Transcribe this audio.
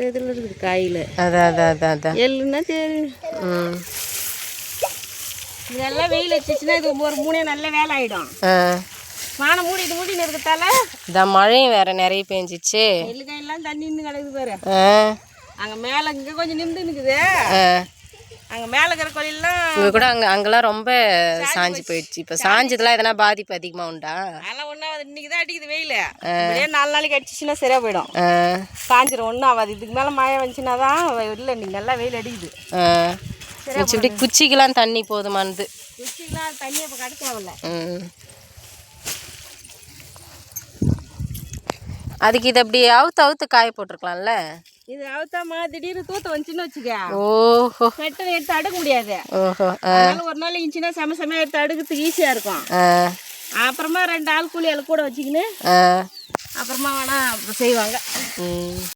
இதில் இருக்குது காயில். அதான் அதான் அதான் அதான் எள்ளுன்னா சரி ம். இதெல்லாம் வெயில் வச்சுச்சுன்னா இது ஒரு மூணே நல்ல வேலை ஆகிடும் ஆ. வானம் மூடிட்டு மூடின்னு இருக்கிறதால இதான் மழையும் வேற நிறைய பெஞ்சிச்சு. எள்ளு காயெல்லாம் தண்ணி நின்று கிடக்குது பாரு. அங்கே மேலே இங்கே கொஞ்சம் நின்று நிற்குது அங்கே மேலே இருக்கிற கோயிலெல்லாம் இங்கே கூட அங்கே அங்கெல்லாம் ரொம்ப சாஞ்சு போயிடுச்சு. இப்போ சாஞ்சதுலாம் எதனா பாதிப்பு அதிகமாக உண்டா? அதெல்லாம் ஒன்றும் ஆகாது. இன்னைக்கு தான் அடிக்குது வெயில். இப்படியே நாலு நாளைக்கு அடிச்சிச்சுன்னா சரியாக போயிடும். ஆ. காஞ்சிரும் ஒன்றும் ஆகாது. இதுக்கு மேலே மழை வந்துச்சுன்னா தான் இல்லை இன்னைக்கு நல்லா வெயில் அடிக்குது. ஆ. இப்படி குச்சிக்கெல்லாம் தண்ணி போதுமானது. குச்சிக்கெலாம் தண்ணி இப்போ கடை தேவையில்ல ம் அதுக்கு இது அப்படி அவுத்து அவுத்து காய போட்டிருக்கலாம்ல? இது அவுத்தாமா திடீர்னு தூத்த வந்துச்சுன்னு வச்சுக்க. ஓஹோ. பெட்டனை எடுத்து அடுக்க முடியாது. ஓஹோ ஒரு நாள் இருந்துச்சுன்னா செம செமையாக எடுத்து அடுக்கிறதுக்கு ஈஸியாக இருக்கும். அப்புறமா ரெண்டு ஆள் கூலி ஆள் கூட வச்சுக்கின்னு அப்புறமா வேணா அப்புறம் செய்வாங்க. ம்.